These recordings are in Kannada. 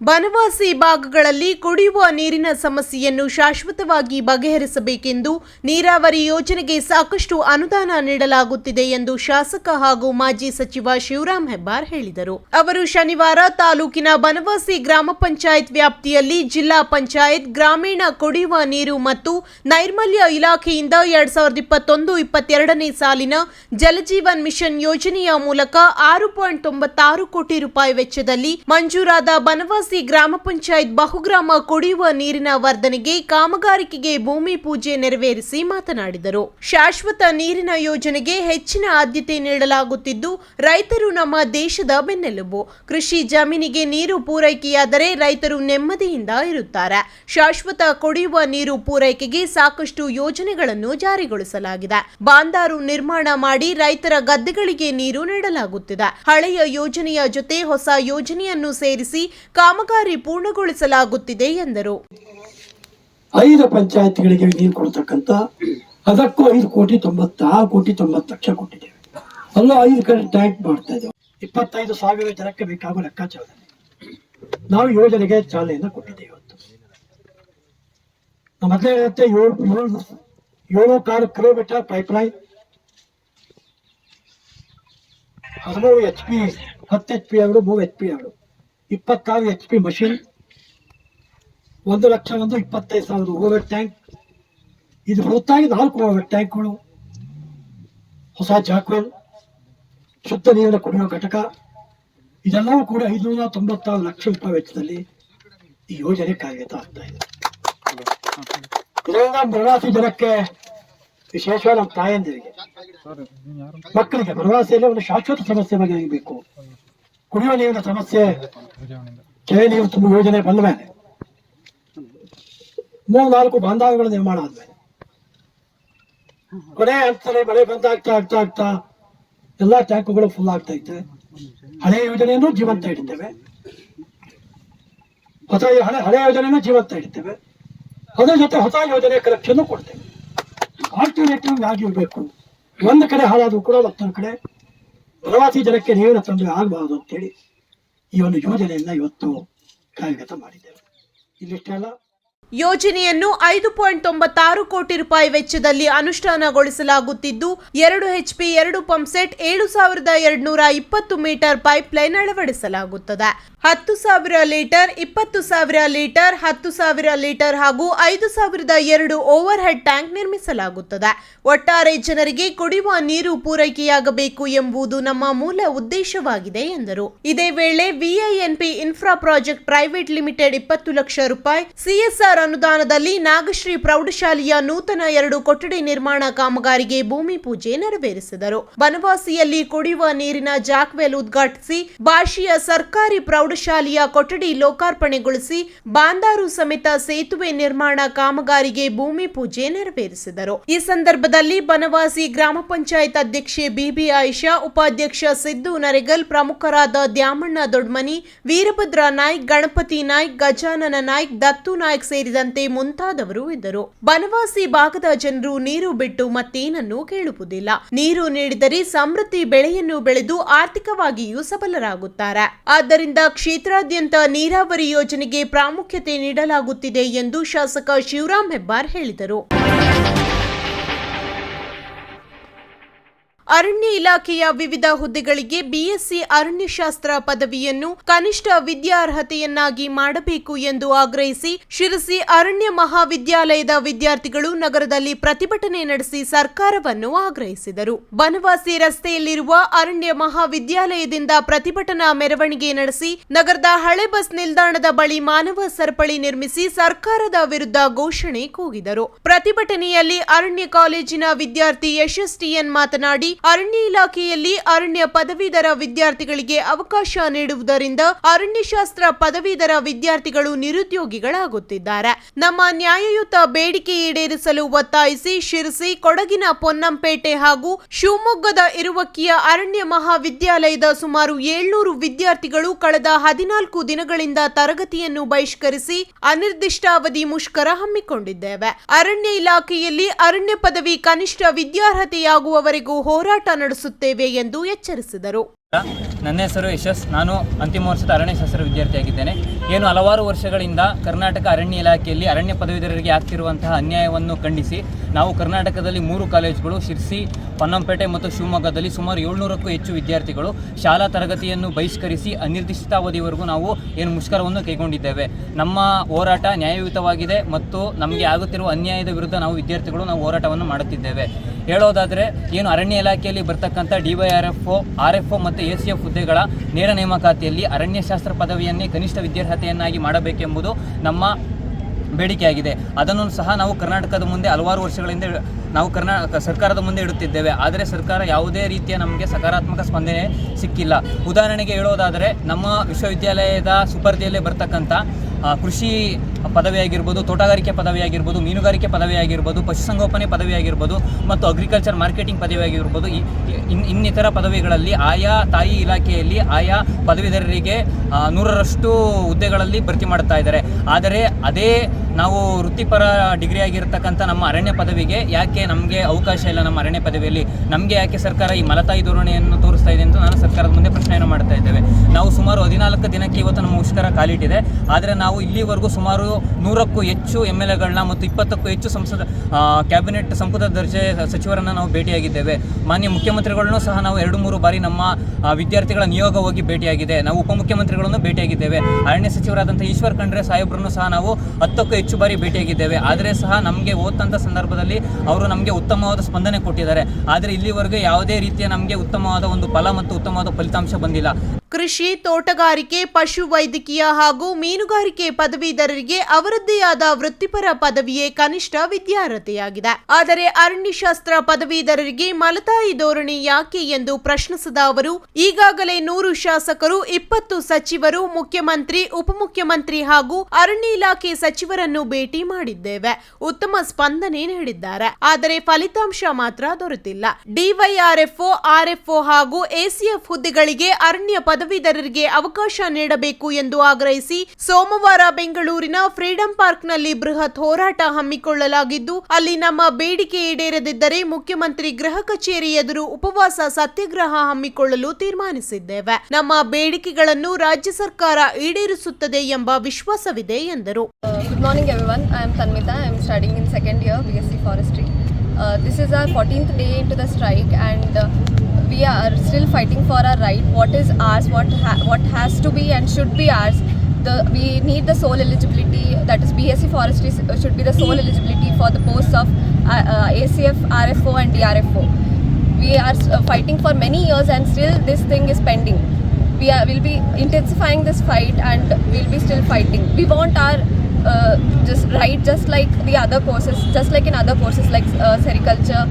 ಬನವಾಸಿ ಭಾಗಗಳಲ್ಲಿ ಕುಡಿಯುವ ನೀರಿನ ಸಮಸ್ಯೆಯನ್ನು ಶಾಶ್ವತವಾಗಿ ಬಗೆಹರಿಸಬೇಕೆಂದು ನೀರಾವರಿ ಯೋಜನೆಗೆ ಸಾಕಷ್ಟು ಅನುದಾನ ನೀಡಲಾಗುತ್ತಿದೆ ಎಂದು ಶಾಸಕ ಹಾಗೂ ಮಾಜಿ ಸಚಿವ ಶಿವರಾಮ್ ಹೆಬ್ಬಾರ್ ಹೇಳಿದರು. ಅವರು ಶನಿವಾರ ತಾಲೂಕಿನ ಬನವಾಸಿ ಗ್ರಾಮ ಪಂಚಾಯತ್ ವ್ಯಾಪ್ತಿಯಲ್ಲಿ ಜಿಲ್ಲಾ ಪಂಚಾಯತ್ ಗ್ರಾಮೀಣ ಕುಡಿಯುವ ನೀರು ಮತ್ತು ನೈರ್ಮಲ್ಯ ಇಲಾಖೆಯಿಂದ ಎರಡ್ ಸಾವಿರದ ಇಪ್ಪತ್ತೊಂದು ಇಪ್ಪತ್ತೆರಡನೇ ಸಾಲಿನ ಜಲಜೀವನ್ ಮಿಷನ್ ಯೋಜನೆಯ ಮೂಲಕ ಆರು ಪಾಯಿಂಟ್ ತೊಂಬತ್ತಾರು ಕೋಟಿ ರೂಪಾಯಿ ವೆಚ್ಚದಲ್ಲಿ ಮಂಜೂರಾದ ಬನವಾಸಿ ಗ್ರಾಮ ಪಂಚಾಯತ್ ಬಹುಗ್ರಾಮ ಕುಡಿಯುವ ನೀರಿನ ವರ್ಧನೆಗೆ ಕಾಮಗಾರಿಕೆಗೆ ಭೂಮಿ ಪೂಜೆ ನೆರವೇರಿಸಿ ಮಾತನಾಡಿದರು. ಶಾಶ್ವತ ನೀರಿನ ಯೋಜನೆಗೆ ಹೆಚ್ಚಿನ ಆದ್ಯತೆ ನೀಡಲಾಗುತ್ತಿದ್ದು, ರೈತರು ನಮ್ಮ ದೇಶದ ಬೆನ್ನೆಲುಬು. ಕೃಷಿ ಜಮೀನಿಗೆ ನೀರು ಪೂರೈಕೆಯಾದರೆ ರೈತರು ನೆಮ್ಮದಿಯಿಂದ ಇರುತ್ತಾರೆ. ಶಾಶ್ವತ ಕುಡಿಯುವ ನೀರು ಪೂರೈಕೆಗೆ ಸಾಕಷ್ಟು ಯೋಜನೆಗಳನ್ನು ಜಾರಿಗೊಳಿಸಲಾಗಿದೆ. ಬಾಂದಾರು ನಿರ್ಮಾಣ ಮಾಡಿ ರೈತರ ಗದ್ದೆಗಳಿಗೆ ನೀರು ನೀಡಲಾಗುತ್ತಿದೆ. ಹಳೆಯ ಯೋಜನೆಯ ಜೊತೆ ಹೊಸ ಯೋಜನೆಯನ್ನು ಸೇರಿಸಿ ಕಾಮಗಾರಿ ಪೂರ್ಣಗೊಳಿಸಲಾಗುತ್ತಿದೆ ಎಂದರು. ಐದು ಪಂಚಾಯತ್ಗಳಿಗೆ ನೀರು ಕೊಡ್ತಕ್ಕಂಥ, ಅದಕ್ಕೂ ಐದು ಕೋಟಿ ತೊಂಬತ್ತಾರು ಕೋಟಿ ತೊಂಬತ್ತು ಲಕ್ಷ ಕೊಟ್ಟಿದ್ದೇವೆ. ಅಲ್ಲ ಐದು ಕಡೆ ಟ್ಯಾಂಕ್ ಮಾಡ್ತಾ ಇದ್ದೇವೆ. ಇಪ್ಪತ್ತೈದು ಸಾವಿರ ಜನಕ್ಕೆ ಬೇಕಾಗುವ ಲೆಕ್ಕಾಚಾರದಲ್ಲಿ ನಾವು ಯೋಜನೆಗೆ ಚಾಲನೆಯನ್ನು ಕೊಟ್ಟಿದ್ದೇವೆ ಇವತ್ತು. ನಮ್ಮ ಹೇಳುತ್ತೆ ಏಳು ಏಳು ಏಳು ಕಾಲು ಕಿಲೋಮೀಟರ್ ಪೈಪ್ಲೈನ್, ಹದಿಮೂರು ಎಚ್ ಪಿ ಹತ್ತು ಎಚ್ ಪಿ ಎರಡು ಮೂರು ಎಚ್ ಪಿ ಎರಡು ಇಪ್ಪತ್ತಾರು ಎಚ್ ಪಿ ಮಷಿನ್ ಒಂದು ಲಕ್ಷ ಒಂದು ಇಪ್ಪತ್ತೈದು ಸಾವಿರದ ಓವರ್ ಟ್ಯಾಂಕ್ ಇದು ಹೊರತಾಗಿ ನಾಲ್ಕು ಓವರ್ ಟ್ಯಾಂಕ್ಗಳು ಹೊಸ ಜಾಕ್ವೆಲ್ ಶುದ್ಧ ನೀರಿನ ಕುಡಿಯುವ ಘಟಕ ಇದೆಲ್ಲವೂ ಕೂಡ ಐದುನೂರ ತೊಂಬತ್ತಾರು ಲಕ್ಷ ರೂಪಾಯಿ ವೆಚ್ಚದಲ್ಲಿ ಈ ಯೋಜನೆ ಕಾರ್ಯಗತ ಆಗ್ತಾ ಇದೆ. ಇದರಿಂದ ಬನವಾಸಿ ಜನಕ್ಕೆ ವಿಶೇಷವಾಗಿ ನಮ್ಮ ತಾಯಂದಿರಿಗೆ ಮಕ್ಕಳಿಗೆ ಬನವಾಸಿಯಲ್ಲಿ ಒಂದು ಶಾಶ್ವತ ಸಮಸ್ಯೆ ಬಗೆಹರಿಬೇಕು. ಕುಡಿಯುವ ನೀರಿನ ಸಮಸ್ಯೆ ಕೆರೆ ನೀರು ತುಂಬ ಯೋಜನೆ ಬಂದ ಮೇಲೆ ಮೂರು ನಾಲ್ಕು ಬಾಂಧವ್ಯಗಳ ನಿರ್ಮಾಣ ಆದ್ಮೇಲೆ. ಕೊನೆ ಹಂತದಲ್ಲಿ ಮಳೆ ಬಂದಾಗ್ತಾ ಆಗ್ತಾ ಆಗ್ತಾ ಎಲ್ಲಾ ಟ್ಯಾಂಕುಗಳು ಫುಲ್ ಆಗ್ತಾ ಇತ್ತು. ಹಳೆಯ ಯೋಜನೆಯನ್ನು ಜೀವಂತ ಇಡ್ತೇವೆ ಹೊಸ ಹಳೆ ಹಳೆ ಯೋಜನೆಯನ್ನು ಜೀವಂತ ಇಡ್ತೇವೆ ಅದರ ಜೊತೆ ಹೊಸ ಯೋಜನೆ ಕಲೆಕ್ಷನ್ ಕೊಡ್ತೇವೆ. ಆಲ್ಟರ್ನೇಟಿವ್ ಇರಬೇಕು. ಒಂದು ಕಡೆ ಹಾಳಾದ್ರೂ ಕೂಡ ಮತ್ತೊಂದು ಕಡೆ ಪ್ರವಾಸಿ ಜನಕ್ಕೆ ನೀರಿನ ತೊಂದರೆ ಆಗಬಾರದು ಅಂತೇಳಿ ಈ ಒಂದು ಯೋಜನೆಯನ್ನ ಇವತ್ತು ಕಾರ್ಯಗತ ಮಾಡಿದ್ದೇವೆ. ಇಲ್ಲಿಷ್ಟೇ ಅಲ್ಲ ಯೋಜನೆಯನ್ನು ಐದು ಪಾಯಿಂಟ್ ತೊಂಬತ್ತಾರು ಕೋಟಿ ರೂಪಾಯಿ ವೆಚ್ಚದಲ್ಲಿ ಅನುಷ್ಠಾನಗೊಳಿಸಲಾಗುತ್ತಿದ್ದು, ಎರಡು ಎಚ್ಪಿ ಎರಡು ಪಂಪ್ ಸೆಟ್, ಏಳು ಸಾವಿರದ ಎರಡುನೂರ ಇಪ್ಪತ್ತು ಮೀಟರ್ ಪೈಪ್ಲೈನ್ ಅಳವಡಿಸಲಾಗುತ್ತದೆ. ಹತ್ತು ಸಾವಿರ ಲೀಟರ್, ಇಪ್ಪತ್ತು ಸಾವಿರ ಲೀಟರ್, ಹತ್ತು ಸಾವಿರ ಲೀಟರ್ ಹಾಗೂ ಐದು ಸಾವಿರದ ಎರಡು ಓವರ್ ಹೆಡ್ ಟ್ಯಾಂಕ್ ನಿರ್ಮಿಸಲಾಗುತ್ತದೆ. ಒಟ್ಟಾರೆ ಜನರಿಗೆ ಕುಡಿಯುವ ನೀರು ಪೂರೈಕೆಯಾಗಬೇಕು ಎಂಬುದು ನಮ್ಮ ಮೂಲ ಉದ್ದೇಶವಾಗಿದೆ, ಎಂದರು. ಇದೇ ವೇಳೆ VINP infra project private limited ಇಪ್ಪತ್ತು ಲಕ್ಷ ರೂಪಾಯಿ, ಸಿಎಸ್ಆರ್ ಅನುದಾನದಲ್ಲಿ ನಾಗಶ್ರೀ ಪ್ರೌಢಶಾಲೆಯ ನೂತನ ಎರಡು ಕೊಠಡಿ ನಿರ್ಮಾಣ ಕಾಮಗಾರಿಗೆ ಭೂಮಿ ಪೂಜೆ ನೆರವೇರಿಸಿದರು. ಬನವಾಸಿಯಲ್ಲಿ ಕುಡಿಯುವ ನೀರಿನ ಜಾಕ್ವೆಲ್ ಉದ್ಘಾಟಿಸಿ ಭಾಷೆಯ ಸರ್ಕಾರಿ ಪ್ರೌಢಶಾಲೆಯ ಕೊಠಡಿ ಲೋಕಾರ್ಪಣೆಗೊಳಿಸಿ ಬಾಂದಾರು ಸಮೇತ ಸೇತುವೆ ನಿರ್ಮಾಣ ಕಾಮಗಾರಿಗೆ ಭೂಮಿ ಪೂಜೆ ನೆರವೇರಿಸಿದರು. ಈ ಸಂದರ್ಭದಲ್ಲಿ ಬನವಾಸಿ ಗ್ರಾಮ ಪಂಚಾಯತ್ ಅಧ್ಯಕ್ಷೆ ಬಿಬಿ ಆಯಿಷಾ, ಉಪಾಧ್ಯಕ್ಷ ಸಿದ್ದು ನರೆಗಲ್, ಪ್ರಮುಖರಾದ ದ್ಯಾಮಣ್ಣ ದೊಡ್ಮನಿ, ವೀರಭದ್ರ ನಾಯ್ಕ್, ಗಣಪತಿ ನಾಯ್ಕ್, ಗಜಾನನ ನಾಯ್ಕ್, ದತ್ತು ನಾಯ್ಕ್ ಸೇರಿದಂತೆ ಮುಂತಾದವರು ಇದ್ದರು. ಬನವಾಸಿ ಭಾಗದ ಜನರು ನೀರು ಬಿಟ್ಟು ಮತ್ತೇನನ್ನು ಕೇಳುವುದಿಲ್ಲ. ನೀರು ನೀಡಿದರೆ ಸಮೃದ್ಧಿ ಬೆಳೆಯನ್ನು ಬೆಳೆದು ಆರ್ಥಿಕವಾಗಿಯೂ ಸಬಲರಾಗುತ್ತಾರೆ. ಆದ್ದರಿಂದ ಕ್ಷೇತ್ರಾದ್ಯಂತ ನೀರಾವರಿ ಯೋಜನೆಗೆ ಪ್ರಾಮುಖ್ಯತೆ ನೀಡಲಾಗುತ್ತಿದೆ ಎಂದು ಶಾಸಕ ಶಿವರಾಮ್ ಹೆಬ್ಬಾರ್ ಹೇಳಿದರು. ಅರಣ್ಯ ಇಲಾಖೆಯ ವಿವಿಧ ಹುದ್ದೆಗಳಿಗೆ ಬಿಎಸ್ಸಿ ಅರಣ್ಯಶಾಸ್ತ್ರ ಪದವಿಯನ್ನು ಕನಿಷ್ಠ ವಿದ್ಯಾರ್ಹತೆಯನ್ನಾಗಿ ಮಾಡಬೇಕು ಎಂದು ಆಗ್ರಹಿಸಿ ಶಿರಸಿ ಅರಣ್ಯ ಮಹಾವಿದ್ಯಾಲಯದ ವಿದ್ಯಾರ್ಥಿಗಳು ನಗರದಲ್ಲಿ ಪ್ರತಿಭಟನೆ ನಡೆಸಿ ಸರ್ಕಾರವನ್ನು ಆಗ್ರಹಿಸಿದರು. ಬನವಾಸಿ ರಸ್ತೆಯಲ್ಲಿರುವ ಅರಣ್ಯ ಮಹಾವಿದ್ಯಾಲಯದಿಂದ ಪ್ರತಿಭಟನಾ ಮೆರವಣಿಗೆ ನಡೆಸಿ ನಗರದ ಹಳೆ ಬಸ್ ನಿಲ್ದಾಣದ ಬಳಿ ಮಾನವ ಸರಪಳಿ ನಿರ್ಮಿಸಿ ಸರ್ಕಾರದ ವಿರುದ್ಧ ಘೋಷಣೆ ಕೂಗಿದರು. ಪ್ರತಿಭಟನೆಯಲ್ಲಿ ಅರಣ್ಯ ಕಾಲೇಜಿನ ವಿದ್ಯಾರ್ಥಿ ಯಶಸ್ ಟಿಎನ್ ಮಾತನಾಡಿ ಅರಣ್ಯ ಇಲಾಖೆಯಲ್ಲಿ ಅರಣ್ಯ ಪದವೀಧರ ವಿದ್ಯಾರ್ಥಿಗಳಿಗೆ ಅವಕಾಶ ನೀಡುವುದರಿಂದ ಅರಣ್ಯಶಾಸ್ತ್ರ ಪದವೀಧರ ವಿದ್ಯಾರ್ಥಿಗಳು ನಿರುದ್ಯೋಗಿಗಳಾಗುತ್ತಿದ್ದಾರೆ. ನಮ್ಮ ನ್ಯಾಯಯುತ ಬೇಡಿಕೆ ಈಡೇರಿಸಲು ಒತ್ತಾಯಿಸಿ ಶಿರಸಿ, ಕೊಡಗಿನ ಪೊನ್ನಂಪೇಟೆ ಹಾಗೂ ಶಿವಮೊಗ್ಗದ ಇರುವಕ್ಕಿಯ ಅರಣ್ಯ ಮಹಾವಿದ್ಯಾಲಯದ ಸುಮಾರು ಏಳ್ನೂರು ವಿದ್ಯಾರ್ಥಿಗಳು ಕಳೆದ ಹದಿನಾಲ್ಕು ದಿನಗಳಿಂದ ತರಗತಿಯನ್ನು ಬಹಿಷ್ಕರಿಸಿ ಅನಿರ್ದಿಷ್ಟಾವಧಿ ಮುಷ್ಕರ ಹಮ್ಮಿಕೊಂಡಿದ್ದೇವೆ. ಅರಣ್ಯ ಇಲಾಖೆಯಲ್ಲಿ ಅರಣ್ಯ ಪದವಿ ಕನಿಷ್ಠ ವಿದ್ಯಾರ್ಹತೆಯಾಗುವವರೆಗೂ ಹೋರಾಟ ನಡೆಸುತ್ತೇವೆ ಎಂದು ಎಚ್ಚರಿಸಿದರು. ನನ್ನ ಹೆಸರು ಯಶಸ್. ನಾನು ಅಂತಿಮ ವರ್ಷದ ಅರಣ್ಯಶಾಸ್ತ್ರ ವಿದ್ಯಾರ್ಥಿಯಾಗಿದ್ದೇನೆ. ಏನು ಹಲವಾರು ವರ್ಷಗಳಿಂದ ಕರ್ನಾಟಕ ಅರಣ್ಯ ಇಲಾಖೆಯಲ್ಲಿ ಅರಣ್ಯ ಪದವೀಧರರಿಗೆ ಆಗ್ತಿರುವಂತಹ ಅನ್ಯಾಯವನ್ನು ಖಂಡಿಸಿ ನಾವು ಕರ್ನಾಟಕದಲ್ಲಿ ಮೂರು ಕಾಲೇಜುಗಳು, ಶಿರ್ಸಿ, ಪೊನ್ನಂಪೇಟೆ ಮತ್ತು ಶಿವಮೊಗ್ಗದಲ್ಲಿ ಸುಮಾರು ಏಳ್ನೂರಕ್ಕೂ ಹೆಚ್ಚು ವಿದ್ಯಾರ್ಥಿಗಳು ಶಾಲಾ ತರಗತಿಯನ್ನು ಬಹಿಷ್ಕರಿಸಿ ಅನಿರ್ದಿಷ್ಟಾವಧಿವರೆಗೂ ನಾವು ಏನು ಮುಷ್ಕರವನ್ನು ಕೈಗೊಂಡಿದ್ದೇವೆ. ನಮ್ಮ ಹೋರಾಟ ನ್ಯಾಯಯುತವಾಗಿದೆ ಮತ್ತು ನಮಗೆ ಆಗುತ್ತಿರುವ ಅನ್ಯಾಯದ ವಿರುದ್ಧ ನಾವು ವಿದ್ಯಾರ್ಥಿಗಳು ನಾವು ಹೋರಾಟವನ್ನು ಮಾಡುತ್ತಿದ್ದೇವೆ. ಹೇಳೋದಾದರೆ ಏನು ಅರಣ್ಯ ಇಲಾಖೆಯಲ್ಲಿ ಬರ್ತಕ್ಕಂಥ D Y R F O, R F O ಮತ್ತು ಎ ಸಿ ಎಫ್ ಹುದ್ದೆಗಳ ನೇರ ನೇಮಕಾತಿಯಲ್ಲಿ ಅರಣ್ಯಶಾಸ್ತ್ರ ಪದವಿಯನ್ನೇ ಕನಿಷ್ಠ ವಿದ್ಯಾರ್ಹತೆಯನ್ನಾಗಿ ಮಾಡಬೇಕೆಂಬುದು ನಮ್ಮ ಬೇಡಿಕೆಯಾಗಿದೆ. ಅದನ್ನು ಸಹ ನಾವು ಕರ್ನಾಟಕದ ಮುಂದೆ ಹಲವಾರು ವರ್ಷಗಳಿಂದ ನಾವು ಕರ್ನಾಟಕ ಸರ್ಕಾರದ ಮುಂದೆ ಇಡುತ್ತಿದ್ದೇವೆ. ಆದರೆ ಸರ್ಕಾರ ಯಾವುದೇ ರೀತಿಯ ನಮಗೆ ಸಕಾರಾತ್ಮಕ ಸ್ಪಂದನೆ ಸಿಕ್ಕಿಲ್ಲ. ಉದಾಹರಣೆಗೆ ಹೇಳೋದಾದರೆ ನಮ್ಮ ವಿಶ್ವವಿದ್ಯಾಲಯದ ಸುಪರ್ದಿಯಲ್ಲೇ ಬರ್ತಕ್ಕಂಥ ಕೃಷಿ ಪದವಿ ಆಗಿರ್ಬೋದು ತೋಟಗಾರಿಕೆ ಪದವಿ ಆಗಿರ್ಬೋದು ಮೀನುಗಾರಿಕೆ ಪದವಿ ಆಗಿರ್ಬೋದು ಪಶುಸಂಗೋಪನೆ ಪದವಿ ಆಗಿರ್ಬೋದು ಮತ್ತು ಅಗ್ರಿಕಲ್ಚರ್ ಮಾರ್ಕೆಟಿಂಗ್ ಪದವಿ ಆಗಿರ್ಬೋದು ಇನ್ನಿತರ ಪದವಿಗಳಲ್ಲಿ ಆಯಾ ತಾಯಿ ಇಲಾಖೆಯಲ್ಲಿ ಆಯಾ ಪದವೀಧರರಿಗೆ ನೂರರಷ್ಟು ಹುದ್ದೆಗಳಲ್ಲಿ ಭರ್ತಿ ಮಾಡ್ತಾ ಇದ್ದಾರೆ. ಆದರೆ ಅದೇ ನಾವು ವೃತ್ತಿಪರ ಡಿಗ್ರಿ ಆಗಿರ್ತಕ್ಕಂಥ ನಮ್ಮ ಅರಣ್ಯ ಪದವಿಗೆ ಯಾಕೆ ನಮಗೆ ಅವಕಾಶ ಇಲ್ಲ ನಮ್ಮ ಅರಣ್ಯ ಪದವಿಯಲ್ಲಿ? ನಮಗೆ ಯಾಕೆ ಸರ್ಕಾರ ಈ ಮಲತಾಯಿ ಧೋರಣೆಯನ್ನು ತೋರಿಸ್ತಾ ಇದೆ ಅಂತ ನಾನು ಸರ್ಕಾರದ ಮುಂದೆ ಪ್ರಶ್ನೆಯನ್ನು ಮಾಡ್ತಾ ಇದ್ದೇವೆ. ನಾವು ಸುಮಾರು ಹದಿನಾಲ್ಕು ದಿನಕ್ಕೆ ಇವತ್ತು ನಮ್ಮ ಮುಷ್ಕರ ಕಾಲಿಟ್ಟಿದೆ. ಆದರೆ ನಾವು ಇಲ್ಲಿವರೆಗೂ ಸುಮಾರು ನೂರಕ್ಕೂ ಹೆಚ್ಚು ಎಂ ಎಲ್ ಎಗಳನ್ನ ಮತ್ತು ಇಪ್ಪತ್ತಕ್ಕೂ ಹೆಚ್ಚು ಸಂಸದ ಕ್ಯಾಬಿನೆಟ್ ಸಂಪುಟ ದರ್ಜೆ ಸಚಿವರನ್ನು ನಾವು ಭೇಟಿಯಾಗಿದ್ದೇವೆ. ಮಾನ್ಯ ಮುಖ್ಯಮಂತ್ರಿಗಳನ್ನು ಸಹ ನಾವು ಎರಡು ಮೂರು ಬಾರಿ ನಮ್ಮ ವಿದ್ಯಾರ್ಥಿಗಳ ನಿಯೋಗ ಹೋಗಿ ಭೇಟಿಯಾಗಿದೆ. ನಾವು ಉಪಮುಖ್ಯಮಂತ್ರಿಗಳನ್ನು ಭೇಟಿಯಾಗಿದ್ದೇವೆ. ಅರಣ್ಯ ಸಚಿವರಾದಂಥ ಈಶ್ವರ್ ಖಂಡ್ರೆ ಸಾಹೇಬ್ರನ್ನು ಸಹ ನಾವು ಹತ್ತಕ್ಕೂ ಹೆಚ್ಚು ಬಾರಿ ಭೇಟಿಯಾಗಿದ್ದೇವೆ. ಆದರೆ ಸಹ ನಮಗೆ ಓದ್ತಂಥ ಸಂದರ್ಭದಲ್ಲಿ ಅವರು ನಮಗೆ ಉತ್ತಮವಾದ ಸ್ಪಂದನೆ ಕೊಟ್ಟಿದ್ದಾರೆ. ಆದರೆ ಇಲ್ಲಿವರೆಗೂ ಯಾವುದೇ ರೀತಿಯ ನಮಗೆ ಉತ್ತಮವಾದ ಒಂದು ಫಲ ಮತ್ತು ಉತ್ತಮವಾದ ಫಲಿತಾಂಶ ಬಂದಿಲ್ಲ. ಕೃಷಿ ತೋಟಗಾರಿಕೆ, ಪಶು ವೈದ್ಯಕೀಯ ಹಾಗೂ ಮೀನುಗಾರಿಕೆ ಪದವೀಧರರಿಗೆ ಅವರದ್ದೇ ಆದ ವೃತ್ತಿಪರ ಪದವಿಯೇ ಕನಿಷ್ಠ ವಿದ್ಯಾರ್ಹತೆಯಾಗಿದೆ. ಆದರೆ ಅರಣ್ಯಶಾಸ್ತ್ರ ಪದವೀಧರರಿಗೆ ಮಲತಾಯಿ ಧೋರಣೆ ಯಾಕೆ ಎಂದು ಪ್ರಶ್ನಿಸಿದ ಅವರು, ಈಗಾಗಲೇ ನೂರು ಶಾಸಕರು, ಇಪ್ಪತ್ತು ಸಚಿವರು, ಮುಖ್ಯಮಂತ್ರಿ, ಉಪಮುಖ್ಯಮಂತ್ರಿ ಹಾಗೂ ಅರಣ್ಯ ಇಲಾಖೆ ಸಚಿವರನ್ನು ಭೇಟಿ ಮಾಡಿದ್ದೇವೆ. ಉತ್ತಮ ಸ್ಪಂದನೆ ನೀಡಿದ್ದಾರೆ. ಆದರೆ ಫಲಿತಾಂಶ ಮಾತ್ರ ದೊರೆತಿಲ್ಲ. ಡಿವೈಆರ್ಎಫ್ಒ, ಆರ್ಎಫ್ಒ ಹಾಗೂ ಎಸಿಎಫ್ ಹುದ್ದೆಗಳಿಗೆ ಅರಣ್ಯ ಪದವೀಧರರಿಗೆ ಅವಕಾಶ ನೀಡಬೇಕು ಎಂದು ಆಗ್ರಹಿಸಿ ಸೋಮವಾರ ಬೆಂಗಳೂರಿನ ಫ್ರೀಡಂ ಪಾರ್ಕ್ನಲ್ಲಿ ಬೃಹತ್ ಹೋರಾಟ ಹಮ್ಮಿಕೊಳ್ಳಲಾಗಿದ್ದು, ಅಲ್ಲಿ ನಮ್ಮ ಬೇಡಿಕೆ ಈಡೇರದಿದ್ದರೆ ಮುಖ್ಯಮಂತ್ರಿ ಗೃಹ ಕಚೇರಿ ಎದುರು ಉಪವಾಸ ಸತ್ಯಾಗ್ರಹ ಹಮ್ಮಿಕೊಳ್ಳಲು ತೀರ್ಮಾನಿಸಿದ್ದೇವೆ. ನಮ್ಮ ಬೇಡಿಕೆಗಳನ್ನು ರಾಜ್ಯ ಸರ್ಕಾರ ಈಡೇರಿಸುತ್ತದೆ ಎಂಬ ವಿಶ್ವಾಸವಿದೆ ಎಂದರು. Good morning I am Tanmita I am studying in second year B S C Forestry. Uh, this is our 14th day into the strike, and uh, we are still fighting for our right. What is ours? What ha- what has to be and should be ours? The we need the sole eligibility. That is BSc Forestry should be the sole eligibility for the posts of uh, ACF, RFO, and DRFO. We are fighting for many years, and still this thing is pending we will be intensifying this fight and we'll be still fighting we want our uh, just right just like the other courses just like in other courses like uh, sericulture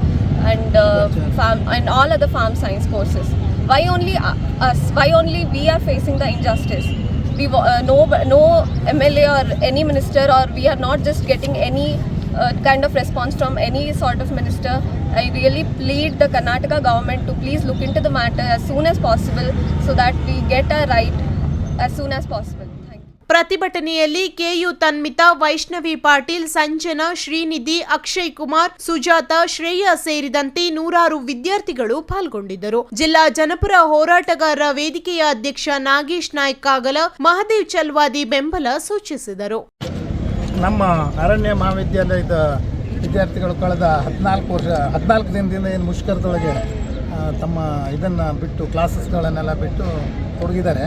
and uh, farm and all other farm science courses why only uh, us why only we are facing the injustice we uh, no no mla or any minister or we are not just getting any uh, kind of response from any sort of minister. I really plead the Karnataka government to please look into the matter as soon as possible so that we get a right as soon as possible. ಪ್ರತಿಭಟನೆಯಲ್ಲಿ ಕೆಯು ತನ್ಮಿತಾ, ವೈಷ್ಣವಿ ಪಾಟೀಲ್, ಸಂಜನಾ, ಶ್ರೀನಿಧಿ, ಅಕ್ಷಯ್ ಕುಮಾರ್, ಸುಜಾತ, ಶ್ರೇಯಾ ಸೇರಿದಂತೆ ನೂರಾರು ವಿದ್ಯಾರ್ಥಿಗಳು ಪಾಲ್ಗೊಂಡಿದ್ದರು. ಜಿಲ್ಲಾ ಜನಪರ ಹೋರಾಟಗಾರರ ವೇದಿಕೆಯ ಅಧ್ಯಕ್ಷ ನಾಗೇಶ್ ನಾಯ್ಕ್ ಕಾಗಲ ಮಹದೇವ್ ಚಲ್ವಾದಿ ಬೆಂಬಲ ಸೂಚಿಸಿದರು. ನಮ್ಮ ಅರಣ್ಯ ಮಹಾವಿದ್ಯಾಲಯದ ವಿದ್ಯಾರ್ಥಿಗಳು ಕಳೆದ ಹದಿನಾಲ್ಕು ವರ್ಷ, ಹದಿನಾಲ್ಕು ದಿನದಿಂದ ಏನು ಮುಷ್ಕರದೊಳಗೆ ತಮ್ಮ ಇದನ್ನು ಬಿಟ್ಟು ಕ್ಲಾಸಸ್ಗಳನ್ನೆಲ್ಲ ಬಿಟ್ಟು ತೊಡಗಿದ್ದಾರೆ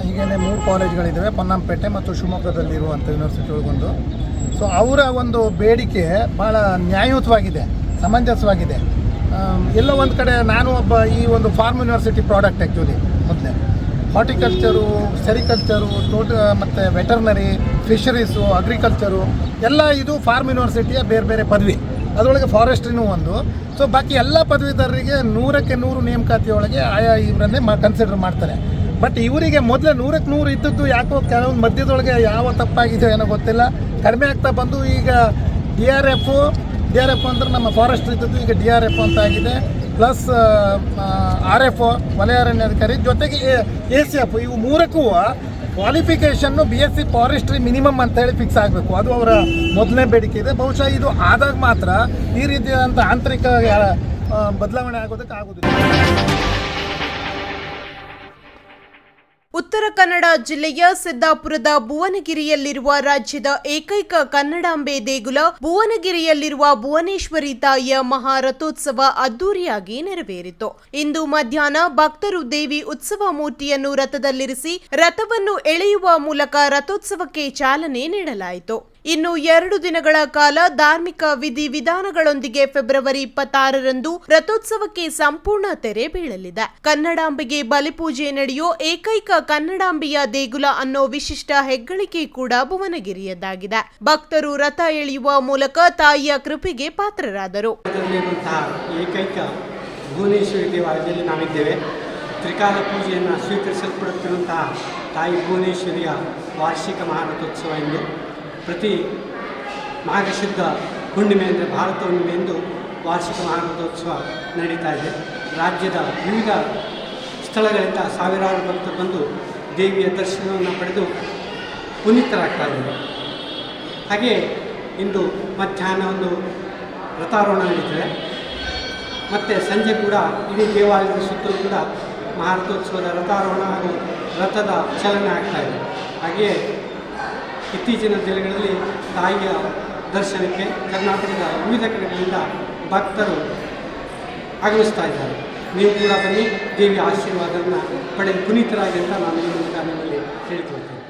ಹೀಗೇ ಮೂರು ಕಾಲೇಜ್ಗಳಿದ್ದಾವೆ ಪೊನ್ನಂಪೇಟೆ ಮತ್ತು ಶಿವಮೊಗ್ಗದಲ್ಲಿರುವಂಥ ಯೂನಿವರ್ಸಿಟಿ ಒಳಗೊಂದು. ಸೊ ಅವರ ಒಂದು ಬೇಡಿಕೆ ಭಾಳ ನ್ಯಾಯಯುತವಾಗಿದೆ ಸಮಂಜಸವಾಗಿದೆ. ಎಲ್ಲೋ ಒಂದು ಕಡೆ ನಾನು ಒಬ್ಬ ಈ ಒಂದು ಫಾರ್ಮ್ ಯೂನಿವರ್ಸಿಟಿ ಪ್ರಾಡಕ್ಟ್ ಆ್ಯಕ್ಚುಲಿ ಮೊದಲೇ. ಹಾರ್ಟಿಕಲ್ಚರು ಸೆರಿಕಲ್ಚರು ತೋಟ, ಮತ್ತು ವೆಟರ್ನರಿ ಫಿಶರೀಸು ಅಗ್ರಿಕಲ್ಚರು ಎಲ್ಲ ಇದು ಫಾರ್ಮ್ ಯೂನಿವರ್ಸಿಟಿಯ ಬೇರೆ ಬೇರೆ ಪದವಿ. ಅದರೊಳಗೆ ಫಾರೆಸ್ಟ್ರಿನೂ ಒಂದು. ಸೊ ಬಾಕಿ ಎಲ್ಲ ಪದವೀಧರರಿಗೆ ನೂರಕ್ಕೆ ನೂರು ನೇಮಕಾತಿಯೊಳಗೆ ಆಯಾ ಇವರನ್ನೇ ಮಾ ಕನ್ಸಿಡರ್ ಮಾಡ್ತಾರೆ. ಬಟ್ ಇವರಿಗೆ ಮೊದಲೇ ನೂರಕ್ಕೆ ನೂರು ಇದ್ದದ್ದು ಯಾಕೋ ಕೆಲವೊಂದು ಮಧ್ಯದೊಳಗೆ ಯಾವ ತಪ್ಪಾಗಿದೆ ಏನೋ ಗೊತ್ತಿಲ್ಲ. ಕಡಿಮೆ ಆಗ್ತಾ ಬಂದು ಈಗ D R F D R F ಅಂದ್ರೆ ನಮ್ಮ ಫಾರೆಸ್ಟ್ ಇದ್ದದ್ದು ಈಗ ಡಿ ಆರ್ ಎಫ್ ಅಂತ ಆಗಿದೆ. ಪ್ಲಸ್ ಆರ್ ಎಫ್ ವಲಯ ಅರಣ್ಯಾಧಿಕಾರಿ ಜೊತೆಗೆ ಎ ಸಿ ಎಫ್ ಇವು ಮೂರಕ್ಕೂ qualification B S C forestry minimum ಅಂತ ಹೇಳಿ ಫಿಕ್ಸ್ ಆಗಬೇಕು. ಅದು ಅವರ ಮೊದಲನೇ ಬೇಡಿಕೆ ಇದೆ. ಬಹುಶಃ ಇದು ಆದಾಗ ಮಾತ್ರ ಈ ರೀತಿಯಾದಂಥ ಆಂತರಿಕ ಬದಲಾವಣೆ ಆಗೋದಕ್ಕೆ ಆಗೋದಿಲ್ಲ. ಉತ್ತರ ಕನ್ನಡ ಜಿಲ್ಲೆಯ ಸಿದ್ದಾಪುರದ ಭುವನಗಿರಿಯಲ್ಲಿರುವ ರಾಜ್ಯದ ಏಕೈಕ ಕನ್ನಡಾಂಬೆ ದೇಗುಲ ಭುವನಗಿರಿಯಲ್ಲಿರುವ ಭುವನೇಶ್ವರಿ ತಾಯಿಯ ಮಹಾರಥೋತ್ಸವ ಅದ್ದೂರಿಯಾಗಿ ನೆರವೇರಿತು. ಇಂದು ಮಧ್ಯಾಹ್ನ ಭಕ್ತರು ದೇವಿ ಉತ್ಸವ ಮೂರ್ತಿಯನ್ನು ರಥದಲ್ಲಿರಿಸಿ ರಥವನ್ನು ಎಳೆಯುವ ಮೂಲಕ ರಥೋತ್ಸವಕ್ಕೆ ಚಾಲನೆ ನೀಡಲಾಯಿತು. ಇನ್ನು ಎರಡು ದಿನಗಳ ಕಾಲ ಧಾರ್ಮಿಕ ವಿಧಿ ವಿಧಾನಗಳೊಂದಿಗೆ ಫೆಬ್ರವರಿ ಇಪ್ಪತ್ತಾರರಂದು ರಥೋತ್ಸವಕ್ಕೆ ಸಂಪೂರ್ಣ ತೆರೆ ಬೀಳಲಿದೆ. ಕನ್ನಡಾಂಬೆಗೆ ಬಲಿಪೂಜೆ ನಡೆಯೋ ಏಕೈಕ ಕನ್ನಡಾಂಬೆಯ ದೇಗುಲ ಅನ್ನೋ ವಿಶಿಷ್ಟ ಹೆಗ್ಗಳಿಕೆ ಕೂಡ ಭುವನಗಿರಿಯದ್ದಾಗಿದೆ. ಭಕ್ತರು ರಥ ಎಳೆಯುವ ಮೂಲಕ ತಾಯಿಯ ಕೃಪೆಗೆ ಪಾತ್ರರಾದರು. ತ್ರಿಕಾಲ ಪೂಜೆಯನ್ನು ಸ್ವೀಕರಿಸಲ್ಪಡುತ್ತಿರುವಂತಹ ತಾಯಿ ಭುವನೇಶ್ವರಿಯ ವಾರ್ಷಿಕ ಮಹಾರಥೋತ್ಸವ ಎಂದು ಪ್ರತಿ ಮಾಘಶುದ್ಧ ಹುಣ್ಣಿಮೆ ಅಂದರೆ ಭಾರತ ಹುಣ್ಣಿಮೆ ಎಂದು ವಾರ್ಷಿಕ ಮಹಾರಥೋತ್ಸವ ನಡೀತಾ ಇದೆ. ರಾಜ್ಯದ ವಿವಿಧ ಸ್ಥಳಗಳಿಂದ ಸಾವಿರಾರು ಭಕ್ತರು ಬಂದು ದೇವಿಯ ದರ್ಶನವನ್ನು ಪಡೆದು ಪುನೀತರಾಗ್ತಾ ಇದ್ದಾರೆ ಹಾಗೆಯೇ ಇಂದು ಮಧ್ಯಾಹ್ನ ಒಂದು ರಥಾರೋಹಣ ನಡೀತದೆ. ಮತ್ತು ಸಂಜೆ ಕೂಡ ಇಡೀ ದೇವಾಲಯದ ಸುತ್ತಲೂ ಕೂಡ ಮಹಾರಥೋತ್ಸವದ ರಥಾರೋಹಣ ಹಾಗೂ ರಥದ ಚಲನೆ ಆಗ್ತಾ ಇದೆ. ಹಾಗೆಯೇ ಇತ್ತೀಚಿನ ದಿನಗಳಲ್ಲಿ ತಾಯಿಯ ದರ್ಶನಕ್ಕೆ ಕರ್ನಾಟಕದ ವಿವಿಧ ಕಡೆಗಳಿಂದ ಭಕ್ತರು ಆಗಮಿಸ್ತಾ ಇದ್ದಾರೆ. ನೀವು ಕೂಡ ಬನ್ನಿ, ದೇವಿಯ ಆಶೀರ್ವಾದವನ್ನು ಪಡೆದು ಪುನೀತರಾಗಿ ಅಂತ ನಾನು ಈ ಮೂಲಕ ನಿಮ್ಮಲ್ಲಿ ಹೇಳಿಕೊಳ್ತೇನೆ.